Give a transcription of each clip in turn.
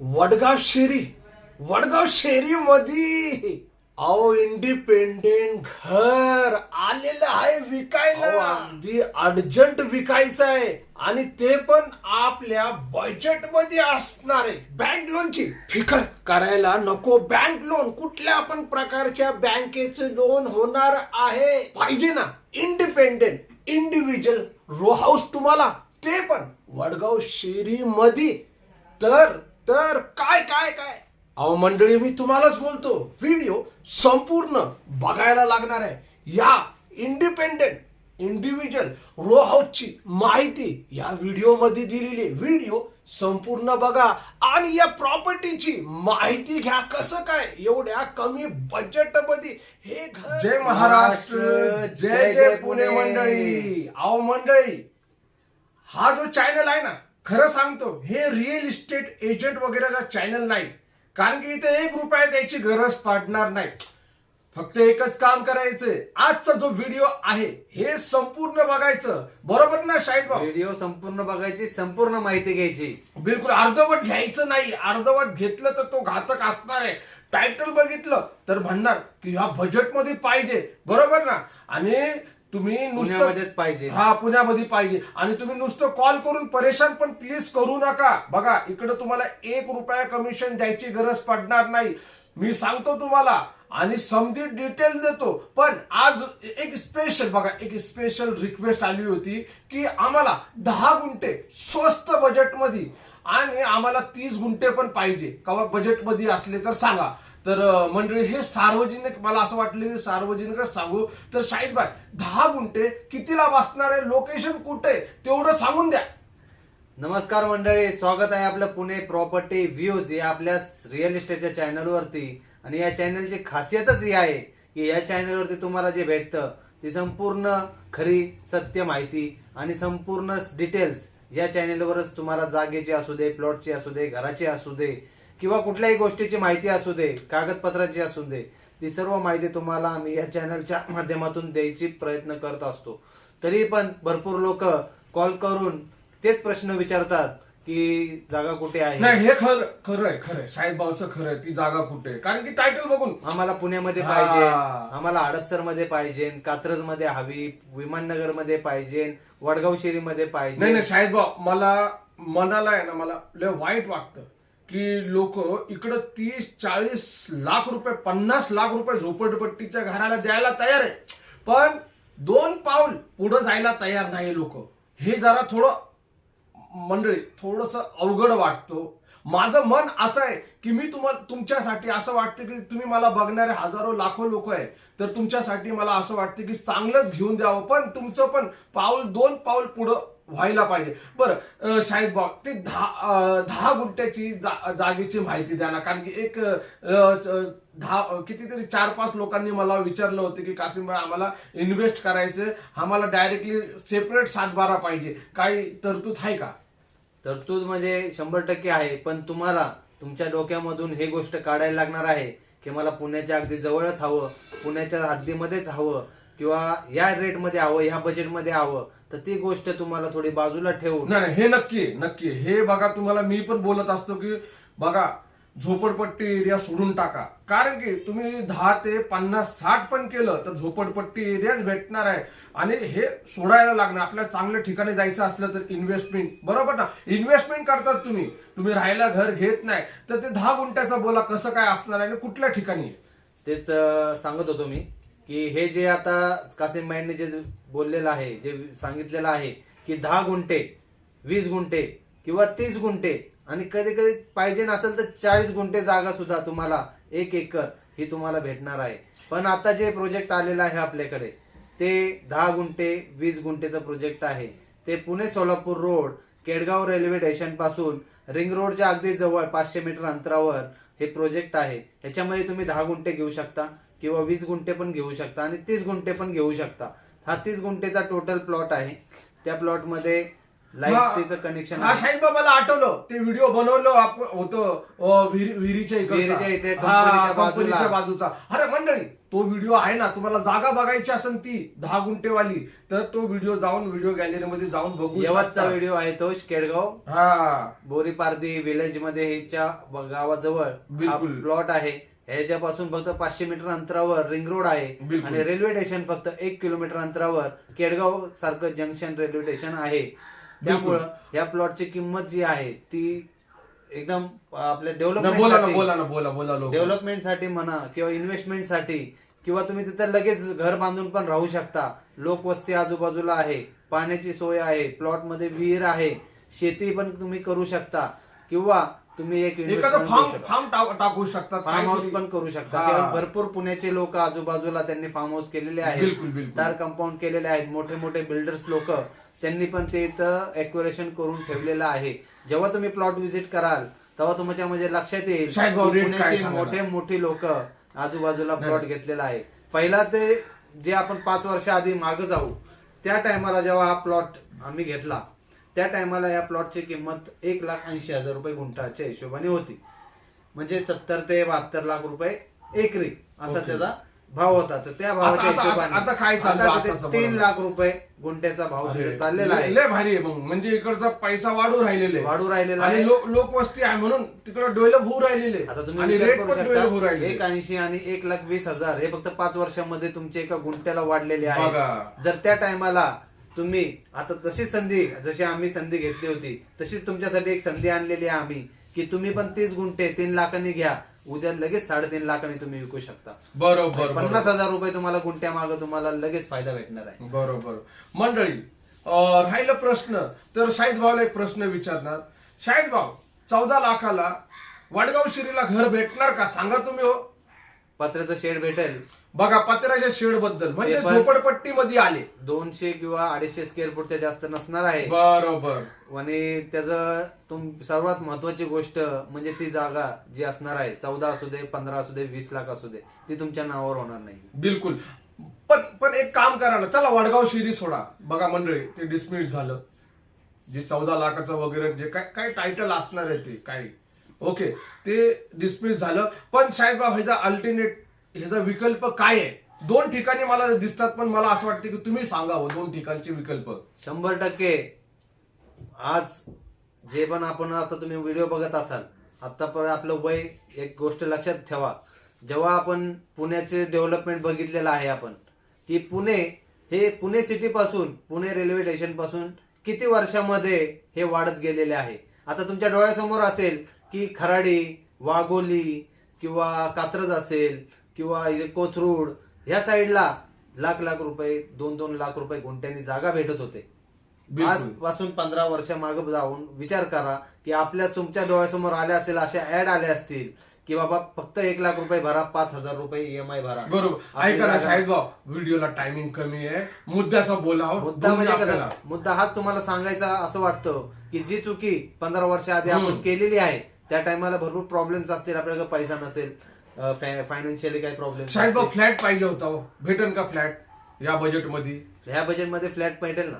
वडगाव शेरी वडगाव शेरी मध्ये अहो इंडिपेंडेंट घर आलेलं आहे विकायला. अगदी अर्जंट विकायचं आहे. आणि ते पण आपल्या बजेटमध्ये असणार आहे. बँक लोनची फिकर करायला नको. बँक लोन कुठल्या पण प्रकारच्या बँकेचं लोन होणार आहे. पाहिजे ना. इंडिपेंडेंट इंडिव्हिज्युअल रो हाऊस तुम्हाला. ते पण वडगाव शेरी मध्ये तर तर काय काय काय? अहो मंडळी मी तुम्हालाच बोलतो. व्हिडिओ संपूर्ण बघायला लागणार आहे. या इंडिपेंडेंट इंडिव्हिज्युअल रो हाऊसची माहिती या व्हिडिओमध्ये दिलेली व्हिडिओ संपूर्ण बघा आणि या प्रॉपर्टीची माहिती घ्या. कसं काय? एवढ्या कमी बजेटमध्ये हे घर जय महाराष्ट्र जय जय पुणे मंडळी. अहो मंडळी हा जो चॅनल आहे ना खरं सांगतो हे रिअल इस्टेट एजंट वगैरेचा चॅनल नाही कारण की इथे एक रुपया द्यायची गरज पडणार नाही. फक्त एकच काम करायचंय आजचा जो व्हिडिओ आहे हे संपूर्ण बघायचं. बरोबर ना शाहिद भाऊ? व्हिडिओ संपूर्ण बघायची संपूर्ण माहिती घ्यायची. बिलकुल अर्धवट घ्यायचं नाही. अर्धवट घेतलं तर तो घातक असणार आहे. टायटल बघितलं तर म्हणणार की ह्या बजेटमध्ये पाहिजे. बरोबर ना? आणि तुम्ही नुसतं पुण्यामध्येच पाहिजे. हा पुण्यामध्ये पाहिजे. आणि तुम्ही नुसतं कॉल करून परेशान पण प्लीज करू नका. बघा इकडे तुम्हाला एक रुपया कमिशन द्यायची गरज पडणार नाही. मी सांगतो तुम्हाला आणि समधी डिटेल देतो. पण आज एक स्पेशल बघा एक स्पेशल रिक्वेस्ट आली होती की आम्हाला दहा गुंठे स्वस्त बजेटमध्ये आणि आम्हाला तीस गुंठे पण पाहिजे. कवा बजेटमध्ये असले तर सांगा. तर मंडळी हे सार्वजनिक मला असं वाटलं सार्वजनिकच सांगू तर शाहीद भाई दहा गुंठे कितीला बसणार आहे? लोकेशन कुठे तेवढं सांगून द्या. नमस्कार मंडळी स्वागत आहे आपलं पुणे प्रॉपर्टी व्ह्यूज या आपल्या रिअल इस्टेटच्या चॅनलवरती आणि या चॅनलची खासियतच ही आहे की या चॅनलवरती तुम्हाला जे भेटतं ती संपूर्ण खरी सत्य माहिती आणि संपूर्ण डिटेल्स या चॅनेलवरच तुम्हाला जागेची असू दे प्लॉटची असू दे घराची असू दे किंवा कुठल्याही गोष्टीची माहिती असू दे कागदपत्राची असू दे ती सर्व माहिती तुम्हाला आम्ही या चॅनलच्या माध्यमातून द्यायची प्रयत्न करत असतो. तरी पण भरपूर लोक कॉल करून तेच प्रश्न विचारतात की जागा कुठे आहे? नाही हे खरं खरं आहे खरं आहे. साहेब भाऊचं खरं आहे ती जागा कुठे आहे? कारण की टायटल बघून. आम्हाला पुण्यामध्ये हा. पाहिजे आम्हाला हडपसरमध्ये पाहिजे कात्रजमध्ये हवी विमाननगरमध्ये पाहिजे वडगाव शेरी मध्ये नाही पाहिजे नाही साहेब भाऊ मला मनाला आहे ना मला लय वाईट वाटतं. की लोक इकडं तीस चाळीस लाख रुपये पन्नास लाख रुपये झोपडपट्टीच्या घराला द्यायला तयार आहे. पण दोन पाऊल पुढं जायला तयार नाही लोक. हे जरा थोडं मंडळी थोडस अवघड वाटतो. माझं मन असं आहे की मी तुम्हाला तुमच्यासाठी असं वाटतं की तुम्ही मला बघणारे हजारो लाखो लोक आहे तर तुमच्यासाठी मला असं वाटतं की चांगलंच घेऊन द्यावं. पण तुमचं पण पाऊल दोन पाऊल पुढं व्हायला पाहिजे. बरं शाहिद भाऊ ते दहा दहा गुंठ्याची जा- जागेची माहिती द्या ना. कारण की एक दहा कितीतरी चार पाच लोकांनी मला विचारलं होतं की कासिम भाई आम्हाला इन्व्हेस्ट करायचं आम्हाला डायरेक्टली सेपरेट सातबारा पाहिजे. काही तरतूद आहे का? तरतूद म्हणजे शंभर टक्के आहे. पण तुम्हाला तुमच्या डोक्यामधून हे गोष्ट काढायला लागणार आहे की मला पुण्याच्या अगदी जवळच हवं. पुण्याच्या हद्दीमध्येच हवं. किंवा या रेटमध्ये हवं ह्या बजेटमध्ये हवं तर ती गोष्ट तुम्हाला थोडी बाजूला ठेवून. नाही नाही हे नक्की आहे, नक्की आहे. हे बघा तुम्हाला मी पण बोलत असतो की बघा झोपडपट्टी एरिया सोडून टाका. कारण की तुम्ही दहा ते पन्नास साठ पण केलं तर झोपडपट्टी एरियाच भेटणार आहे. आणि हे सोडायला लागणार. आपल्याला चांगल्या ठिकाणी जायचं असलं तर इन्व्हेस्टमेंट बरोबर ना? इन्व्हेस्टमेंट करतात तुम्ही. तुम्ही राहायला घर घेत नाही. तर ते दहा गुंठ्याचा बोला कसं काय असणार आहे आणि कुठल्या ठिकाणी आहे? तेच अं, सांगत होतो मी. की हे जे आता कासिम भाईंनी जे बोललेलं आहे जे सांगितलेलं आहे की दहा गुंठे वीस गुंठे किंवा तीस गुंठे आणि कधी कधी पाहिजे नसेल तर चाळीस गुंठे जागा सुद्धा तुम्हाला एक एकर ही तुम्हाला भेटणार आहे. पण आता जे प्रोजेक्ट आलेलं आहे आपल्याकडे ते दहा गुंठे वीस गुंठेचं प्रोजेक्ट आहे. ते पुणे सोलापूर रोड केडगाव रेल्वे स्टेशनपासून रिंग रोडच्या अगदी जवळ पाचशे मीटर अंतरावर हे प्रोजेक्ट आहे. ह्याच्यामध्ये तुम्ही दहा गुंठे घेऊ शकता. किंवा वीस गुंठे पण घेऊ शकता आणि तीस गुंठे पण घेऊ शकता. हा तीस गुंठेचा टोटल प्लॉट आहे. त्या प्लॉटमध्ये लाईटचं कनेक्शन हा मला आठवलं. ते व्हिडिओ बनवलं आपण होतं विहिरीच्या इथे, हा, कंपनीच्या. बाजूचा. अरे मंडळी तो व्हिडिओ आहे ना तुम्हाला जागा बघायची असेल ती दहा गुंठेवाली तर तो व्हिडिओ जाऊन व्हिडिओ गॅलरीमध्ये जाऊन बघू शकता. व्हिडिओ आहे तो केडगाव हा. बोरीपारदी विलेजमध्ये ह्याच्या गावाजवळ बिलकुल. प्लॉट आहे. ह्याच्यापासून फक्त पाचशे मीटर अंतरावर रिंग रोड आहे. आणि रेल्वे स्टेशन फक्त एक किलोमीटर अंतरावर केडगाव सारखं जंक्शन रेल्वे स्टेशन आहे. त्यामुळं या प्लॉटची किंमत जी आहे ती एकदम आपल्या ना, बोला ना डेव्हलपमेंट बोला ना बोला बोला लोक डेव्हलपमेंटसाठी म्हणा किंवा इन्व्हेस्टमेंटसाठी किंवा तुम्ही तिथं लगेच घर बांधून पण राहू शकता. लोकवस्ती आजूबाजूला आहे पाण्याची सोय आहे प्लॉटमध्ये विहीर आहे शेती पण तुम्ही करू शकता. किंवा तुम्ही एक एखादं फार्म करू शकता. फार्म टाक- टाकू हाऊस. पण करू शकता. तेव्हा भरपूर पुण्याचे लोक आजूबाजूला त्यांनी फार्म हाऊस केलेले आहेत. तार कंपाऊंड केलेले आहेत मोठे मोठे बिल्डर्स लोक त्यांनी पण ते इथं एक्युरेशन करून ठेवलेलं आहे जेव्हा तुम्ही प्लॉट व्हिजिट कराल तेव्हा तुमच्या म्हणजे लक्षात येईल? मोठे मोठी लोक आजूबाजूला प्लॉट. घेतलेला आहे पहिला ते जे आपण पाच वर्ष आधी मागे जाऊ त्या टायमाला जेव्हा हा प्लॉट आम्ही घेतला त्या टायमाला या प्लॉटची किंमत एक लाख ऐंशी हजार रुपये गुंठाच्या हिशोबाने होती. म्हणजे सत्तर ते बहात्तर लाख रुपये एकरी असा. त्याचा भाव होता. तर त्या भावाच्या आता- आता- हिशोबाने आता काय चाललंय आता तिथे आताचं तीन बरोबर? लाख रुपये गुंठ्याचा भाव तिथे चाललेला लय आहे. लय भारी आहे मग. म्हणजे इकडचा पैसा वाढू राहिलेले. वाढू राहिलेला आणि आहे. लोकवस्ती आहे म्हणून तिकडे डेव्हलप होऊ राहिलेले. आता तुम्ही आणि विचार रेट करू पण डेव्हलप होऊ शकता राहिले एक ऐंशी आणि एक लाख वीस हजार हे फक्त पाच वर्षामध्ये तुमचे एका गुंठ्याला वाढलेले आहे. बघा. जर त्या टायमाला तुम्ही आता तशी संधी जशी आम्ही संधी घेतली होती तशीच तुमच्यासाठी एक संधी आणलेली आहे आम्ही की तुम्ही पण तीस गुंठे तीन लाखांनी घ्या. उद्या लगेच साडेतीन लाखांनी तुम्ही विकू शकता. बरोबर पन्नास हजार रुपये तुम्हाला गुंठ्या मागे तुम्हाला लगेच फायदा भेटणार आहे. बरोबर. मंडळी राहिलं प्रश्न. तर शाहीद भाऊला एक प्रश्न विचारणार. शाहीद भाऊ चौदा लाखाला वडगाव शिरीला घर भेटणार का? सांगा तुम्ही हो. पत्र्याचं शेड भेटेल. बघा पत्र्याच्या शेडबद्दल म्हणजे ते पण- झोपडपट्टी मध्ये आले. दोनशे किंवा अडीचशे स्क्वेअर फूटच्या जास्त नसणार आहे. बरोबर. आणि त्याचं तुम सर्वात महत्वाची गोष्ट म्हणजे ती जागा जी असणार आहे चौदा असू दे पंधरा असू दे वीस लाख असू दे ती तुमच्या नावावर होणार नाही. बिलकुल. पण पण एक काम करा ना चला वडगाव शिरी सोडा. बघा मंडळी ते डिसमिस झालं. जे चौदा लाखाचं वगैरे जे काय काय टायटल असणार आहे ते काय ओके ते डिसमिस झालं. पण साहेबराव ह्याचा अल्टरनेट ह्याचा विकल्प काय आहे? दोन ठिकाणी मला दिसतात पण मला असं वाटतं की तुम्ही सांगावं हो, दोन ठिकाणचे विकल्प. शंभर टक्के. आज जे पण आपण आता तुम्ही व्हिडिओ बघत असाल आतापर्यंत आपलं वय एक गोष्ट लक्षात ठेवा. जेव्हा आपण पुण्याचे डेव्हलपमेंट बघितलेलं आहे आपण की पुणे हे पुणे सिटी पासून पुणे रेल्वे स्टेशनपासून किती वर्षामध्ये हे वाढत गेलेले आहे? आता तुमच्या डोळ्यासमोर असेल की खराडी वाघोली किंवा कात्रज असेल किंवा कोथरूड ह्या साईडला लाख लाख रुपये दोन दोन लाख रुपये गुंठ्यांनी जागा भेटत होते. आजपासून पंधरा वर्ष मागे जाऊन विचार करा की आपल्या तुमच्या डोळ्यासमोर आल्या असेल अशा ऍड आल्या असतील की बाबा फक्त एक लाख रुपये भरा पाच हजार रुपये ईएमआय भरा बरोबर ऐका ना जागा- शाहिद भाऊ व्हिडिओला टायमिंग कमी आहे मुद्द्याचा बोलावं मुद्दा म्हणजे. कसं मुद्दा हाच तुम्हाला सांगायचा असं वाटतं की जी चुकी पंधरा वर्ष आधी. आपण केलेली आहे त्या टायमाला भरपूर प्रॉब्लेम्स असतील आपल्याकडे पैसा नसेल फायनान्शियली काही प्रॉब्लेम शाहिद भाऊ फ्लॅट पाहिजे होता हो. भेटेल का फ्लॅट या बजेटमध्ये ह्या बजेटमध्ये फ्लॅट भेटेल ना.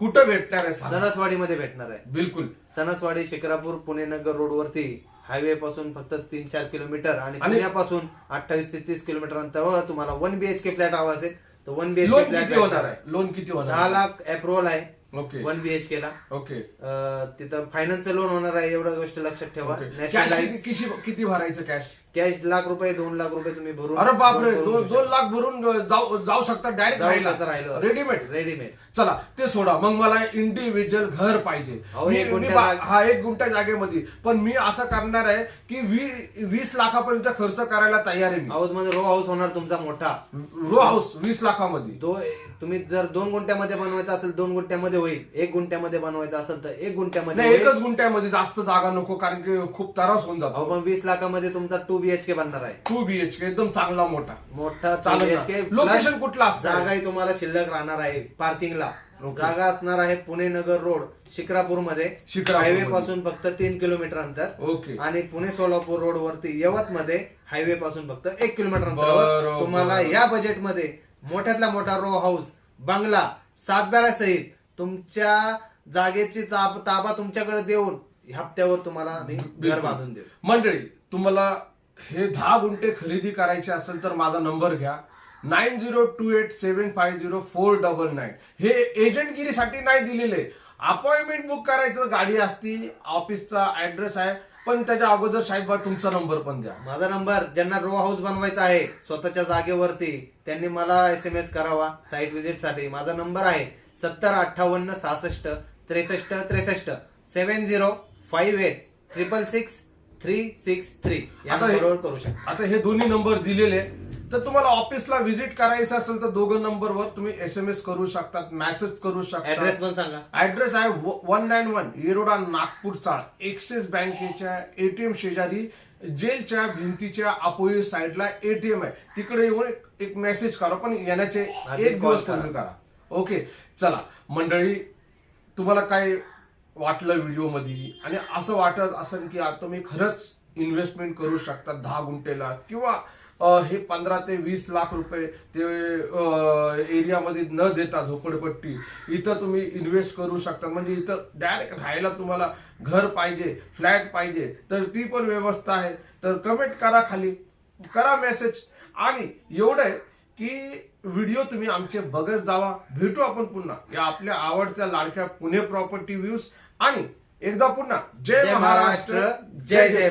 कुठं भेटणार आहे सांगा. सणसवाडीमध्ये भेटणार आहे. बिलकुल. सणसवाडी शिक्रापूर पुणे नगर रोडवरती हायवे पासून फक्त तीन चार किलोमीटर आणि आणि- पुण्यापासून अठ्ठावीस ते तीस किलोमीटर अंतरावर तुम्हाला वन बीएचके फ्लॅट हवा असेल तर वन बीएचके लोन फ्लॅट किती होणार आहे? लोन किती दहा होणार लाख अप्रुव्हल आहे. ओके वन बीएचके ला. ओके अं, तिथं फायनान्सचं लोन होणार आहे एवढं गोष्ट लक्षात ठेवा. ओके. कॅश किती किती- किती भरायचं कॅश कॅश लाख रुपये दोन लाख रुपये तुम्ही भरून अरे बापरे दोन दोन लाख भरून जाऊ जाऊ शकता डायरेक्ट जाऊ शकता राहिलं. रेडीमेड रेडीमेड चला ते सोडा. मग मला इंडिव्हिज्युअल घर पाहिजे. अहो, मी- एक मी गुंठा बा- जाग- हा एक गुंठा जागेमध्ये. पण मी असं करणार आहे की वी- वीस लाखापर्यंत खर्च करायला तयार आहे मी. हाऊसमध्ये रो हाऊस होणार तुमचा मोठा. रो हाऊस वीस लाखामध्ये. दो तुम्ही जर दोन गुंठ्यामध्ये बनवायचं असेल दोन गुंठ्यामध्ये होईल एक गुंठ्यामध्ये बनवायचं असेल तर एक गुंठ्यामध्ये नाही होईल. एकच गुंठ्यामध्ये जास्त जागा नको कारण की खूप त्रास होऊन अहो जातो पण वीस लाखामध्ये तुमचा टू बीएचके बनणार आहे टू बीएचके एकदम चांगला मोठा मोठा चालेल ना. 2BHK Location plus कुठलं असणार? जागाही तुम्हाला शिल्लक राहणार आहे पार्किंगला. जागा असणार आहे पुणे नगर रोड शिक्रापूरमध्ये शिक्रापूरमध्ये. हायवे पासून फक्त तीन किलोमीटर अंतर ओके आणि पुणे सोलापूर रोड वरती यवत मध्ये हायवे पासून फक्त एक किलोमीटर अंतरावर बरोबर. तुम्हाला या बजेटमध्ये मोठ्यातला मोठा रो हाऊस बंगला सातबारा सहित तुमच्या जागेची ताब- ताबा तुमच्याकडे देऊन हप्त्यावर तुम्हाला घर. बांधून देऊ. मंडळी तुम्हाला हे दहा गुंठे खरेदी करायचे असेल तर माझा नंबर घ्या. Nine zero two eight seven five zero four double nine. हे एजंटगिरीसाठी नाही दिलेले. अपॉइंटमेंट बुक करायचं गाडी असती ऑफिसचा ऍड्रेस आहे. पण त्याच्या अगोदर साहेब तुमचा नंबर पण द्या. माझा नंबर ज्यांना रो हाऊस बनवायचा आहे स्वतःच्या जागेवरती त्यांनी मला एस एम एस करावा साईट व्हिजिटसाठी. माझा नंबर आहे सत्तर अठ्ठावन्न सहासष्ट त्रेसष्ट त्रेसष्ट seven zero five eight triple six three six three या आता हे- नंबरवर करू शकता. आता हे दोन्ही नंबर दिलेले तर तुम्हाला ऑफिसला व्हिजिट करायचं असेल तर दोघं नंबरवर तुम्ही एस एम एस करू शकतात मेसेज करू शकता. ऍड्रेस पण सांगा. ऍड्रेस आहे वन नाईन वन येरोडा नागपूरचा एक्सिस बँकेच्या एटीएम शेजारी जेलच्या भिंतीच्या अपोजिट साईडला एटीएम आहे. तिकडे येऊन एक- एक मेसेज करा पण येण्याचे आधी एक call दिवस करा. पूर्वी करा. ओके चला. मंडळी तुम्हाला काय वाटलं व्हिडिओमध्ये. आणि असं वाटत असेल की आता तुम्ही खरंच इन्व्हेस्टमेंट करू शकता दहा गुंठेला. किंवा हे पंधरा ते वीस लाख रुपये ते एरियामध्ये न देता झोपडपट्टी इथं तुम्ही इन्व्हेस्ट करू शकता म्हणजे इथं डायरेक्ट राहायला तुम्हाला घर पाहिजे फ्लॅट पाहिजे तर ती पण व्यवस्था आहे. तर कमेंट करा खाली. करा मेसेज आणि एवढं आहे की व्हिडिओ तुम्ही आमचे बघत जावा. भेटू आपण पुन्हा. या आपल्या आवडत्या लाडक्या पुणे प्रॉपर्टी व्ह्यूज आणि एकदा पुन्हा जय महाराष्ट्र जय जय